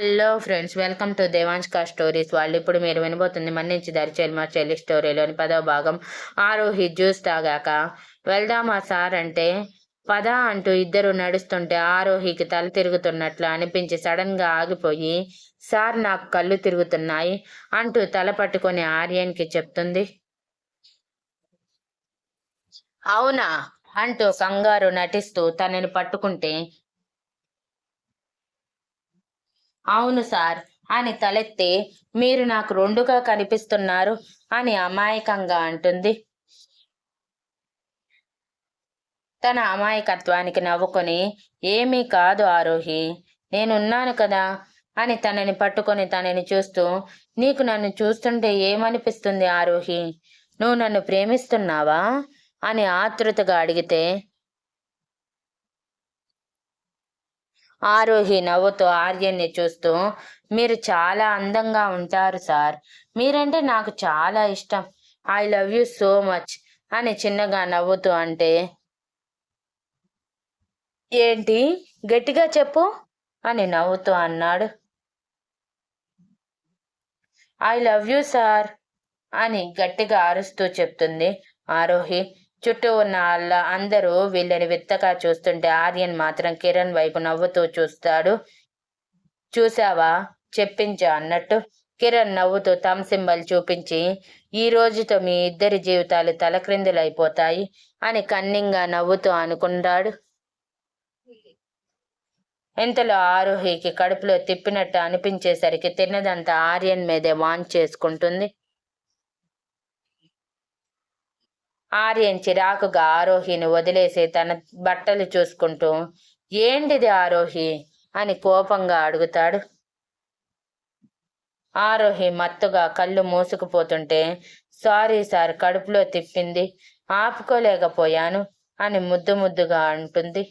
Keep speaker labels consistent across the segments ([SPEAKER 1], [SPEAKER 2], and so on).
[SPEAKER 1] Hello friends welcome to దేవాంష్కా stories వాళ్ళు ఇప్పుడు మీరు వినబోతుంది మన్నించి దరిచేలు మా చెల్లి స్టోరీలోని పదవ భాగం. ఆరోహి జ్యూస్ తాగాక వెళ్దామా సార్ అంటే పద అంటూ ఇద్దరు నడుస్తుంటే ఆరోహికి తల తిరుగుతున్నట్లు అనిపించి సడన్గా ఆగిపోయి సార్ నాకు కళ్ళు తిరుగుతున్నాయి అంటూ తల పట్టుకొని ఆర్యన్కి చెప్తుంది. అవునా అంటూ కంగారు నటిస్తూ తనని పట్టుకుంటే అవును సార్. అని తలెత్తి మీరు నాకు రెండుగా కనిపిస్తున్నారు అని అమాయకంగా అంటుంది. తన అమాయకత్వానికి నవ్వుకొని ఏమీ కాదు ఆరోహి నేనున్నాను కదా అని తనని పట్టుకొని తనని చూస్తూ నీకు నన్ను చూస్తుంటే ఏమనిపిస్తుంది ఆరోహి? నువ్వు నన్ను ప్రేమిస్తున్నావా? అని ఆతృతగా అడిగితే ఆరోహి నవ్వుతూ ఆర్యన్ని చూస్తూ మీరు చాలా అందంగా ఉంటారు సార్. మీరంటే నాకు చాలా ఇష్టం. I love you so much అని చిన్నగా నవ్వుతూ అంటే ఏంటి? గట్టిగా చెప్పు అని నవ్వుతూ అన్నాడు. ఐ లవ్ యూ సార్ అని గట్టిగా అరుస్తూ చెప్తుంది ఆరోహి. చుట్టూ ఉన్న వాళ్ళ అందరూ వీళ్ళని విత్తగా చూస్తుంటే ఆర్యన్ మాత్రం కిరణ్ వైపు నవ్వుతూ చూస్తాడు. చూసావా చెప్పించా అన్నట్టు కిరణ్ నవ్వుతూ తమ్ సింబల్ చూపించి ఈ రోజుతో మీ ఇద్దరి జీవితాలు తలక్రిందులైపోతాయి అని కన్నింగా నవ్వుతూ అనుకున్నాడు ఇంతలో ఆరోహికి కడుపులో తిప్పినట్టు అనిపించేసరికి తిన్నదంతా ఆర్యన్ మీదే వాన్ చేసుకుంటుంది. ఆర్యన్ చిరాకుగా ఆరోహిని వదిలేసి తన బట్టలు చూసుకుంటూ ఏంటిది ఆరోహి? అని కోపంగా అడుగుతాడు. ఆరోహి మత్తుగా కళ్ళు మూసుకుపోతుంటే సారీ సార్ కడుపులో తిప్పింది ఆపుకోలేకపోయాను అని ముద్దు ముద్దుగా అంటుంది.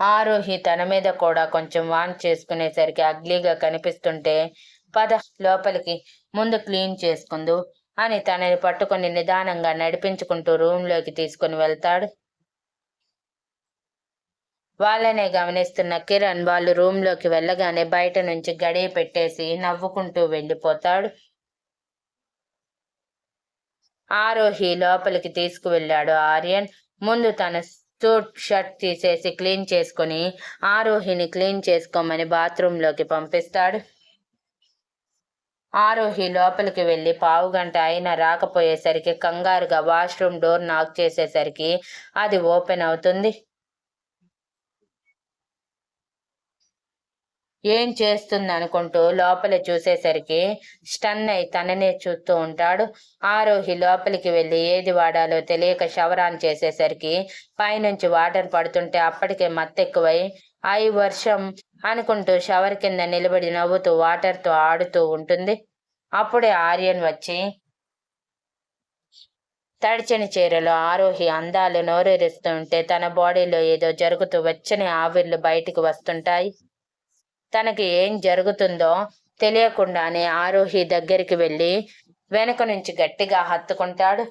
[SPEAKER 1] ఆరోహి తన మీద కూడా కొంచెం వాన్ చేసుకునేసరికి అగ్లీగా కనిపిస్తుంటే పద లోపలికి ముందు క్లీన్ చేసుకుందు అని తనని పట్టుకొని నిదానంగా నడిపించుకుంటూ రూమ్లోకి తీసుకుని వెళ్తాడు. వాళ్ళనే గమనిస్తున్న కిరణ్ వాళ్ళు రూమ్లోకి వెళ్ళగానే బయట నుంచి గడియ పెట్టేసి నవ్వుకుంటూ వెళ్ళిపోతాడు. ఆరోహి లోపలికి తీసుకువెళ్ళాడు ఆర్యన్. ముందు తన సూట్ షర్ట్ తీసేసి క్లీన్ చేసుకుని ఆరోహిని క్లీన్ చేసుకోమని బాత్రూంలోకి పంపిస్తాడు. ఆరోహి లోపలికి వెళ్ళి పావుగంట అయినా రాకపోయేసరికి కంగారుగా వాష్రూమ్ డోర్ నాక్ చేసేసరికి అది ఓపెన్ అవుతుంది. ఏం చేస్తుంది అనుకుంటూ లోపల చూసేసరికి స్టన్ అయి తననే చూస్తూ ఉంటాడు. ఆరోహి లోపలికి వెళ్ళి ఏది వాడాలో తెలియక శవరాన్ చేసేసరికి పైనుంచి వాటర్ పడుతుంటే అప్పటికే మత్తెక్కువై ఐ వర్షం అనుకుంటూ షవర్ కింద నిలబడి నవ్వుతూ వాటర్తో ఆడుతూ ఉంటుంది. అప్పుడే ఆర్యన్ వచ్చి తడిచని చీరలో ఆరోహి అందాలు నోరేరుస్తుంటే తన బాడీలో ఏదో జరుగుతూ వెచ్చని ఆవిర్లు బయటికి వస్తుంటాయి. తనకి ఏం జరుగుతుందో తెలియకుండానే ఆరోహి దగ్గరికి వెళ్ళి వెనక నుంచి గట్టిగా హత్తుకుంటాడు.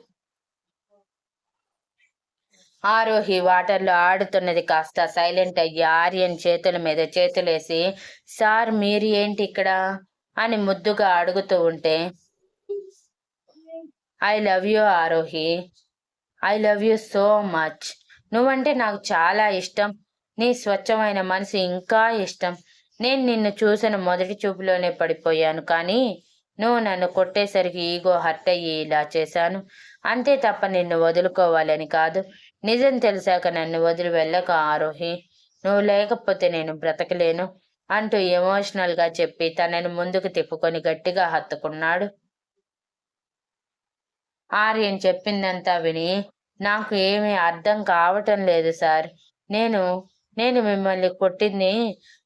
[SPEAKER 1] ఆరోహి వాటర్లో ఆడుతున్నది కాస్త సైలెంట్ అయ్యి ఆర్యన్ చేతుల మీద చేతులేసి సార్ మీరు ఏంటి ఇక్కడ? అని ముద్దుగా అడుగుతూ ఉంటే I love you Arohi. I love you so much. నువ్వంటే నాకు చాలా ఇష్టం. నీ స్వచ్ఛమైన మనసు ఇంకా ఇష్టం. నేను నిన్ను చూసిన మొదటి చూపులోనే పడిపోయాను కానీ నువ్వు నన్ను కొట్టేసరికి ఈగో హర్ట్ అయ్యి ఇలా చేశాను. అంతే తప్ప నిన్ను వదులుకోవాలని కాదు. నిజం తెలిసాక నన్ను వదిలి వెళ్ళక ఆరోహి నువ్వు లేకపోతే నేను బ్రతకలేను అంటూ ఎమోషనల్గా చెప్పి తనని ముందుకు తిప్పుకొని గట్టిగా హత్తుకున్నాడు. ఆర్యన్ చెప్పిందంతా విని నాకు ఏమీ అర్థం కావటం లేదు సార్. నేను నేను మిమ్మల్ని కొట్టింది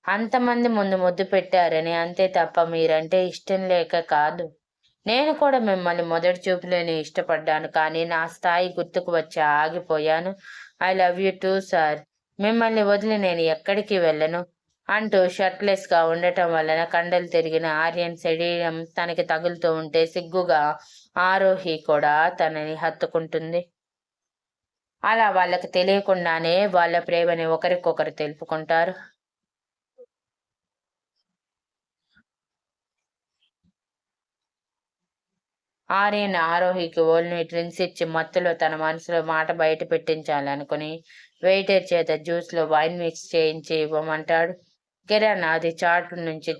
[SPEAKER 1] అంతమంది ముందు ముద్దు పెట్టారని అంతే తప్ప మీరంటే ఇష్టం లేక కాదు. నేను కూడా మిమ్మల్ని మొదటి చూపులోనే ఇష్టపడ్డాను కానీ నా స్థాయి గుర్తుకు వచ్చి ఆగిపోయాను. I love you too sir. మిమ్మల్ని వదిలి నేను ఎక్కడికి వెళ్ళను? అంటూ షర్ట్లెస్గా ఉండటం వలన కండలు తిరిగిన ఆర్యన్ శరీరం తనకి తగులుతూ ఉంటే సిగ్గుగా ఆరోహి కూడా తనని హత్తుకుంటుంది. అలా వాళ్ళకి తెలియకుండానే వాళ్ళ ప్రేమని ఒకరికొకరు తెలుపుకుంటారు. ఆర్యన్ ఆరోహికి ఓల్ని డ్రింక్స్ ఇచ్చి మత్తులో తన మనసులో మాట బయట పెట్టించాలనుకుని వెయిటర్ చేత జ్యూస్లో వైన్ మిక్స్ చేయించి ఇవ్వమంటాడు. కిరణ్ అది చాటు నుంచి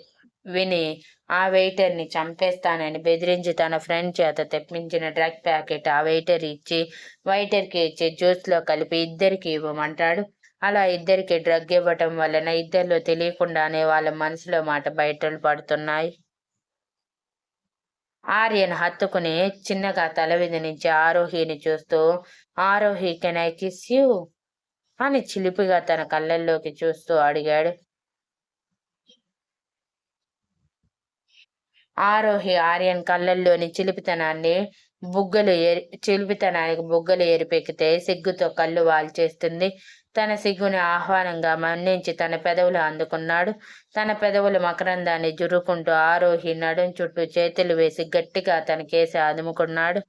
[SPEAKER 1] విని ఆ వెయిటర్ని చంపేస్తానని బెదిరించి తన ఫ్రెండ్ చేత తెప్పించిన డ్రగ్ ప్యాకెట్ ఆ వెయిటర్ ఇచ్చి వెయిటర్కి ఇచ్చి జ్యూస్లో కలిపి ఇద్దరికి ఇవ్వమంటాడు. అలా ఇద్దరికి డ్రగ్ ఇవ్వటం వలన ఇద్దరిలో తెలియకుండానే వాళ్ళ మనసులో మాట బయటలు పడుతున్నాయి. ఆర్యన్ హత్తుకుని చిన్నగా తల నుంచి ఆరోహిని చూస్తూ Arohi can I kiss you? అని చిలిపిగా తన కళ్ళల్లోకి చూస్తూ అడిగాడు. ఆరోహి ఆర్యన్ కళ్ళల్లోని చిలిపితనాన్ని బుగ్గలు ఎరి చిలిపితనానికి బుగ్గలు ఎరిపెక్కితే సిగ్గుతో కళ్ళు వాల్చేస్తుంది. తన సిగ్గుని ఆహ్వానంగా మన్నించి తన పెదవులు అందుకున్నాడు. తన పెదవులు మకరందాన్ని జురుకుంటూ ఆరోహి నడుం చుట్టూ చేతులు వేసి గట్టిగా తన కేసి అదుముకున్నాడు.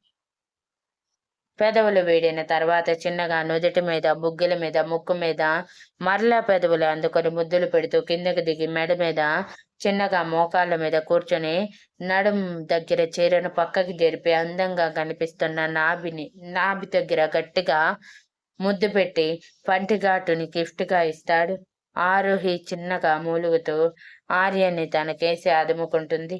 [SPEAKER 1] పెదవులు వీడిన తర్వాత చిన్నగా నుదుటి మీద బుగ్గిల మీద ముక్కు మీద మరలా పెదవులు అందుకొని ముద్దులు పెడుతూ కిందకి దిగి మెడ మీద చిన్నగా మోకాళ్ళ మీద కూర్చొని నడుం దగ్గర చీరను పక్కకి జరిపి అందంగా కనిపిస్తున్న నాభిని నాభి దగ్గర గట్టిగా ముద్దు పెట్టి పంటిఘాటుని గిఫ్ట్గా ఇస్తాడు. ఆరోహి చిన్నగా మూలుగుతూ ఆర్యని తన కేసి అదుముకుంటుంది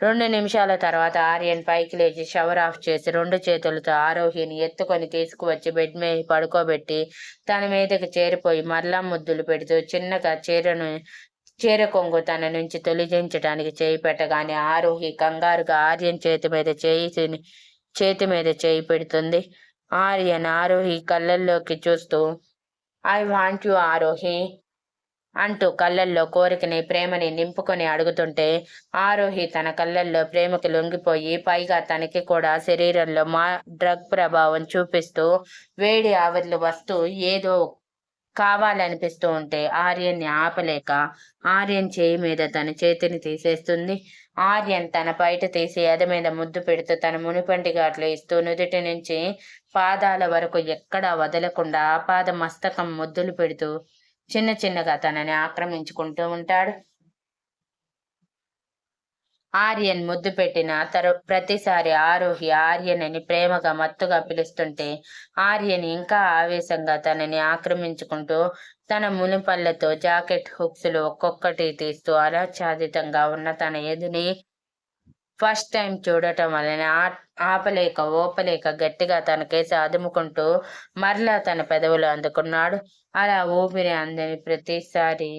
[SPEAKER 1] రెండు నిమిషాల తర్వాత ఆర్యన్ పైకి లేచి షవర్ ఆఫ్ చేసి రెండు చేతులతో ఆరోహిని ఎత్తుకొని తీసుకువచ్చి బెడ్ మీద పడుకోబెట్టి తన మీదకి చేరిపోయి మరలా ముద్దులు పెడుతూ చిన్నగా చీరను చీర కొంగు తన నుంచి తొలిజించడానికి చేయి పెట్టగానే ఆరోహి కంగారుగా ఆర్యన్ చేతి మీద చేయి చేతి మీద చేయి పెడుతుంది. ఆర్యన్ ఆరోహి కళ్ళల్లోకి చూస్తూ ఐ వాంట్ యు ఆరోహి. అంటూ కళ్ళల్లో కోరికని ప్రేమని నింపుకొని అడుగుతుంటే ఆరోహి తన కళ్ళల్లో ప్రేమకి లొంగిపోయి పైగా తనకి కూడా శరీరంలో మా డ్రగ్ ప్రభావం చూపిస్తూ వేడి ఆవిర్లు వస్తూ ఏదో కావాలనిపిస్తూ ఉంటే ఆర్యన్ని ఆపలేక ఆర్యన్ చేయి మీద తన చేతిని తీసేస్తుంది. ఆర్యన్ తన బయట తీసి ఎద మీద ముద్దు పెడుతూ తన మునిపంటి గాట్లు ఇస్తూ నుదుటి నుంచి పాదాల వరకు ఎక్కడా వదలకుండా ఆపాద మస్తకం ముద్దులు పెడుతూ చిన్న చిన్నగా తనని ఆక్రమించుకుంటూ ఉంటాడు. ఆర్యన్ ముద్దు పెట్టిన తరు ప్రతిసారి ఆరోహి ఆర్యన్ అని ప్రేమగా మత్తుగా పిలుస్తుంటే ఆర్యన్ ఇంకా ఆవేశంగా తనని ఆక్రమించుకుంటూ తన మునిపళ్ళతో జాకెట్ హుక్స్లు ఒక్కొక్కటి తీస్తూ అరాచ్ఛాదితంగా ఉన్న తన ఎదుని ఫస్ట్ టైం చూడటం వలన ఆపలేక ఓపలేక గట్టిగా తన కేసు అదుముకుంటూ మరలా తన పెదవులు అందుకున్నాడు. అలా ఊపిరి అందని ప్రతిసారి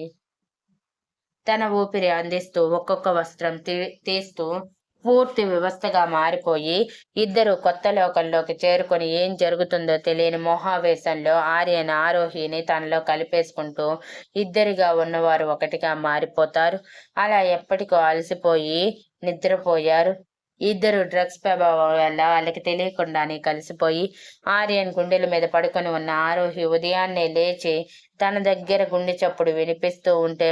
[SPEAKER 1] తన ఊపిరి అందిస్తూ ఒక్కొక్క వస్త్రం తీ తీస్తూ పూర్తి వ్యవస్థగా మారిపోయి ఇద్దరు కొత్త లోకంలోకి చేరుకొని ఏం జరుగుతుందో తెలియని మోహావేశంలో ఆర్యన్ ఆరోహిని తనలో కలిపేసుకుంటూ ఇద్దరిగా ఉన్నవారు ఒకటిగా మారిపోతారు. అలా ఎప్పటికో అలసిపోయి నిద్రపోయారు. ఇద్దరు డ్రగ్స్ ప్రభావం వల్ల వాళ్ళకి తెలియకుండానే కలిసిపోయి ఆర్యన్ గుండెల మీద పడుకొని ఉన్న ఆరోహి ఉదయాన్నే లేచి తన దగ్గర గుండె చప్పుడు వినిపిస్తూ ఉంటే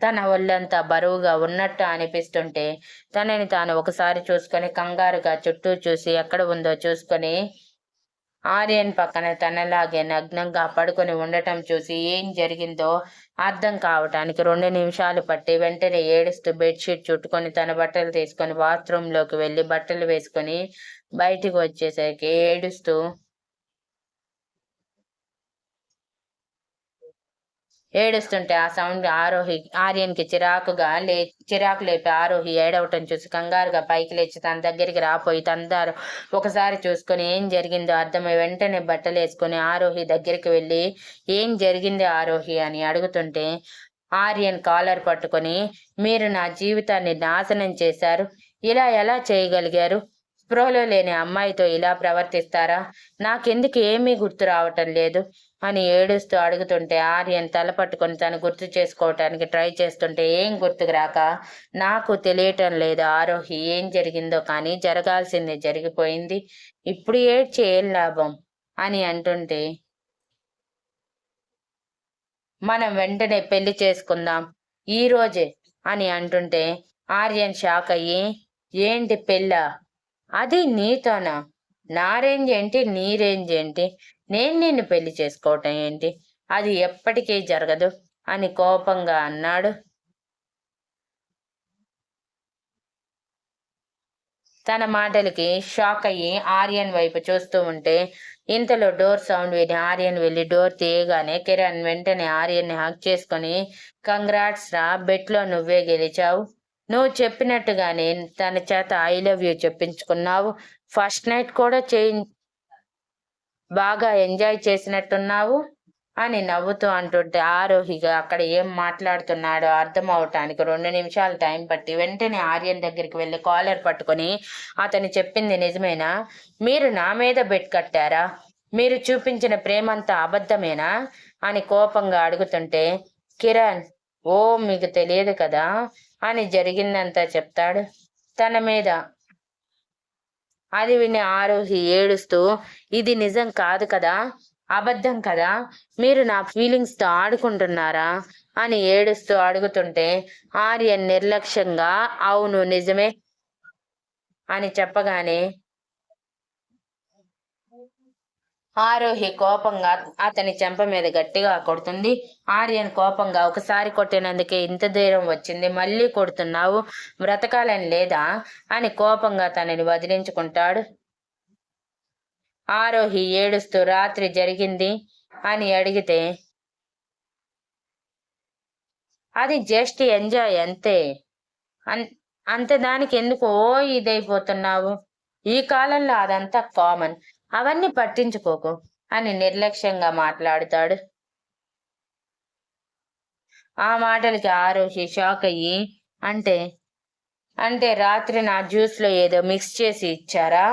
[SPEAKER 1] తన ఒళ్ళంతా బరువుగా ఉన్నట్టు అనిపిస్తుంటే తనని తాను ఒకసారి చూసుకొని కంగారుగా చుట్టూ చూసి ఎక్కడ ఉందో చూసుకొని ఆర్యన్ పక్కన తనలాగే నగ్నంగా పడుకొని ఉండటం చూసి ఏం జరిగిందో అర్థం కావటానికి రెండు నిమిషాలు పట్టి వెంటనే ఏడుస్తూ బెడ్షీట్ చుట్టుకొని తన బట్టలు తీసుకొని బాత్రూంలోకి వెళ్ళి బట్టలు వేసుకొని బయటికి వచ్చేసరికి ఏడుస్తూ ఏడుస్తుంటే ఆ సౌండ్ ఆరోహి ఆర్యన్కి చిరాకుగా లే చిరాకు లేపి ఆరోహి ఏడవటం చూసి కంగారుగా పైకి లేచి తన దగ్గరికి రాపోయి తందారు. ఒకసారి చూసుకొని ఏం జరిగిందో అర్థమై వెంటనే బట్టలు వేసుకొని ఆరోహి దగ్గరికి వెళ్ళి ఏం జరిగింది ఆరోహి? అని అడుగుతుంటే ఆర్యన్ కాలర్ పట్టుకొని మీరు నా జీవితాన్ని నాశనం చేశారు. ఇలా ఎలా చేయగలిగారు? స్పృహలో లేని అమ్మాయితో ఇలా ప్రవర్తిస్తారా? నాకెందుకు ఏమీ గుర్తు రావటం లేదు. అని ఏడుస్తూ అడుగుతుంటే ఆర్యన్ తల పట్టుకొని తను గుర్తు చేసుకోవటానికి ట్రై చేస్తుంటే ఏం గుర్తుకు రాక నాకు తెలియటం లేదు ఆరోహి ఏం జరిగిందో కానీ జరగాల్సింది జరిగిపోయింది. ఇప్పుడు ఏడ్చి ఏం లాభం? అని అంటుంటే మనం వెంటనే పెళ్ళి చేసుకుందాం ఈ రోజే అని అంటుంటే ఆర్యన్ షాక్ అయ్యి ఏంటి పెళ్ళ? అది నీతోనా? నా రేంజ్ ఏంటి? నీ రేంజ్ ఏంటి? నేను నిన్ను పెళ్ళి చేసుకోవటం ఏంటి? అది ఎప్పటికీ జరగదు అని కోపంగా అన్నాడు. తన మాటలకి షాక్ అయ్యి ఆర్యన్ వైపు చూస్తూ ఉంటే ఇంతలో డోర్ సౌండ్ విని ఆర్యన్ వెళ్ళి డోర్ తీయగానే కిరణ్ వెంటనే ఆర్యన్ని హక్ చేసుకొని కంగ్రాట్స్ రా బెట్లో నువ్వే గెలిచావు. నువ్వు చెప్పినట్టుగానే తన చేత ఐ లవ్ యూ చెప్పించుకున్నావు. ఫస్ట్ నైట్ కూడా చేయి బాగా ఎంజాయ్ చేసినట్టున్నావు? అని నవ్వుతూ అంటుంటే ఆరోహిగా అక్కడ ఏం మాట్లాడుతున్నాడో అర్థం అవటానికి రెండు నిమిషాలు టైం పట్టి వెంటనే ఆర్యన్ దగ్గరికి వెళ్ళి కాలర్ పట్టుకొని అతను చెప్పింది నిజమేనా? మీరు నా మీద బెట్ కట్టారా? మీరు చూపించిన ప్రేమంతా అబద్ధమేనా? అని కోపంగా అడుగుతుంటే కిరణ్ ఓ మీకు తెలియదు కదా? అని జరిగిందంతా చెప్తాడు. తన మీద అది విని ఆరోహి ఏడుస్తూ ఇది నిజం కాదు కదా? అబద్ధం కదా? మీరు నా ఫీలింగ్స్తో ఆడుకుంటున్నారా? అని ఏడుస్తూ అడుగుతుంటే ఆర్యన్ నిర్లక్ష్యంగా అవును నిజమే అని చెప్పగానే ఆరోహి కోపంగా అతని చెంప మీద గట్టిగా కొడుతుంది. ఆర్యన్ కోపంగా ఒకసారి కొట్టినందుకే ఇంత దూరం వచ్చింది. మళ్ళీ కొడుతున్నావు? బ్రతకాలని లేదా? అని కోపంగా తనని వదిలించుకుంటాడు. ఆరోహి ఏడుస్తూ రాత్రి జరిగింది అని అడిగితే అది జస్ట్ ఎంజాయ్ అంతే. అంత దానికి ఎందుకు ఓ ఇదైపోతున్నావు? ఈ కాలంలో అదంతా కామన్. అవన్నీ పట్టించుకోకు అని నిర్లక్ష్యంగా మాట్లాడుతాడు. ఆ మాటలకి ఆరోషి షాక్ అయ్యి అంటే అంటే రాత్రి నా జ్యూస్లో ఏదో మిక్స్ చేసి ఇచ్చారా?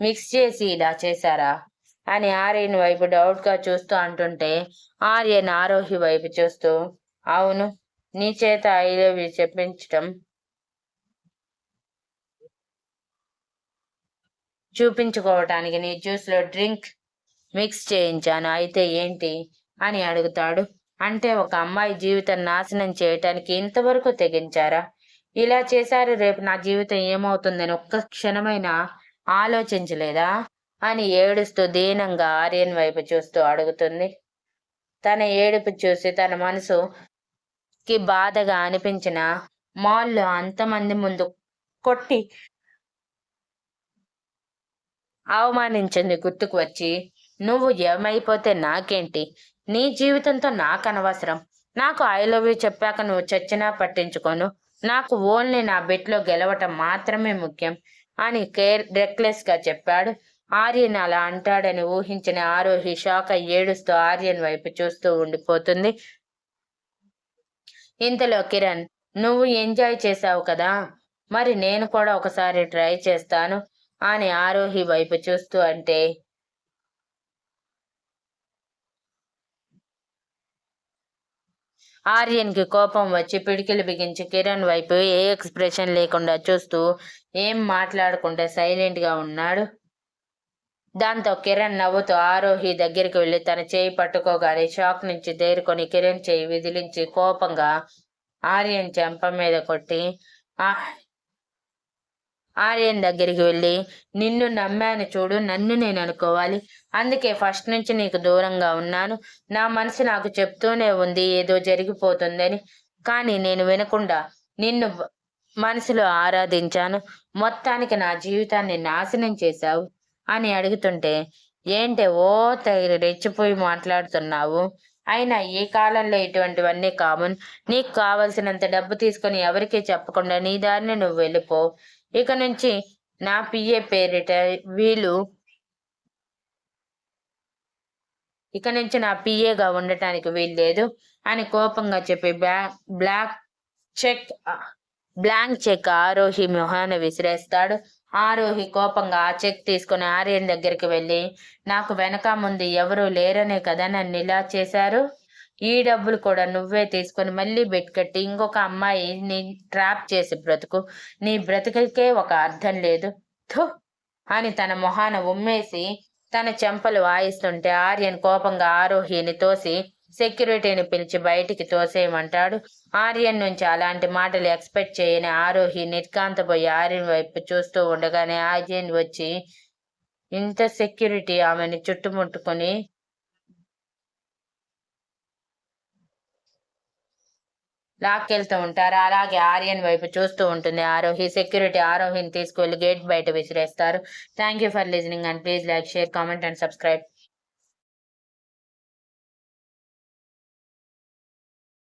[SPEAKER 1] మిక్స్ చేసి ఇలా చేశారా? అని ఆర్యన్ వైపు డౌట్గా చూస్తూ అంటుంటే ఆర్యన్ ఆరోహి వైపు చూస్తూ అవును నీ చేత ఐ లవ్ యూ చెప్పించటం చూపించుకోవటానికి నీ జ్యూస్లో డ్రింక్ మిక్స్ చేయించాను. అయితే ఏంటి? అని అడుగుతాడు. అంటే ఒక అమ్మాయి జీవితం నాశనం చేయటానికి ఇంతవరకు తెగించారా? ఇలా చేశారు రేపు నా జీవితం ఏమవుతుందని ఒక్క క్షణమైనా ఆలోచించలేదా? అని ఏడుస్తూ దీనంగా ఆర్యన్ వైపు చూస్తూ అడుగుతుంది. తన ఏడుపు చూసి తన మనసుకి బాధగా అనిపించిన మాల్లో అంతమంది ముందు కొట్టి అవమానించింది గుర్తుకు వచ్చి. నువ్వు ఏమైపోతే నాకేంటి? నీ జీవితంతో నాకు అనవసరం నాకు ఐ లవ్ యూ చెప్పాక నువ్వు చచ్చినా పట్టించుకోను. నాకు ఓన్లీ నా బెట్లో గెలవటం మాత్రమే ముఖ్యం అని కేర్గా చెప్పాడు. ఆర్యన్ అలా అంటాడని ఊహించిన ఆరోహి షాక్ ఏడుస్తూ ఆర్యన్ వైపు చూస్తూ ఉండిపోతుంది. ఇంతలో కిరణ్ నువ్వు ఎంజాయ్ చేశావు కదా? మరి నేను కూడా ఒకసారి ట్రై చేస్తాను. అని ఆరోహి వైపు చూస్తూ అంటే ఆర్యన్కి కోపం వచ్చి పిడికిలు బిగించి కిరణ్ వైపు ఏ ఎక్స్ప్రెషన్ లేకుండా చూస్తూ ఏం మాట్లాడకుండా సైలెంట్గా ఉన్నాడు. దాంతో కిరణ్ నవ్వుతూ ఆరోహి దగ్గరికి వెళ్ళి తన చేయి పట్టుకోగానే షాక్ నుంచి తేరుకొని కిరణ్ చేయి విదిలించి కోపంగా ఆర్యన్ చెంప మీద కొట్టి ఆర్యన్ దగ్గరికి వెళ్ళి నిన్ను నమ్మాను చూడు నన్ను నేను అనుకోవాలి. అందుకే ఫస్ట్ నుంచి నీకు దూరంగా ఉన్నాను. నా మనసు నాకు చెప్తూనే ఉంది ఏదో జరిగిపోతుందని. కానీ నేను వినకుండా నిన్ను మనసులో ఆరాధించాను. మొత్తానికి నా జీవితాన్ని నాశనం చేశావు. అని అడుగుతుంటే ఏంటి ఓ తగిన రెచ్చిపోయి మాట్లాడుతున్నావు? అయినా ఈ కాలంలో ఇటువంటివన్నీ కామన్. నీకు కావలసినంత డబ్బు తీసుకొని ఎవరికీ చెప్పకుండా నీ దారిని నువ్వు వెళ్ళిపో. ఇక నుంచి నా పిఏ పేరిట వీళ్ళు ఇక నుంచి నా పిఏగా ఉండటానికి వీల్లేదు అని కోపంగా చెప్పి బ్లా black cheque blank cheque Arohi మొహాన విసిరేస్తాడు. ఆరోహి కోపంగా ఆ చెక్ తీసుకుని ఆర్యన్ దగ్గరికి వెళ్ళి నాకు వెనక ముందు ఎవరూ లేరనే కదా నన్ను ఇలా చేశారు? ఈ డబ్బులు కూడా నువ్వే తీసుకొని మళ్ళీ బెట్ కట్టి ఇంకొక అమ్మాయి నీ ట్రాప్ చేసి బ్రతుకు. నీ బ్రతుకులకే ఒక అర్థం లేదు. థు! అని తన మొహాన ఉమ్మేసి తన చెంపలు వాయిస్తుంటే ఆర్యన్ కోపంగా ఆరోహిని తోసి సెక్యూరిటీని పిలిచి బయటికి తోసేయమంటాడు. ఆర్యన్ నుంచి అలాంటి మాటలు ఎక్స్పెక్ట్ చేయని ఆరోహి నిర్కాంతపోయి ఆర్యన్ వైపు చూస్తూ ఉండగానే ఆర్యన్ వచ్చి ఇంత సెక్యూరిటీ ఆమెని చుట్టుముట్టుకొని లాక్కెళ్తూ ఉంటారు. అలాగే ఆర్యన్ వైపు చూస్తూ ఉంటుంది ఆరోహి. సెక్యూరిటీ ఆరోహిని తీసుకువెళ్ళి గేట్ బయట విసిరేస్తారు. Thank you for listening and please like share comment and subscribe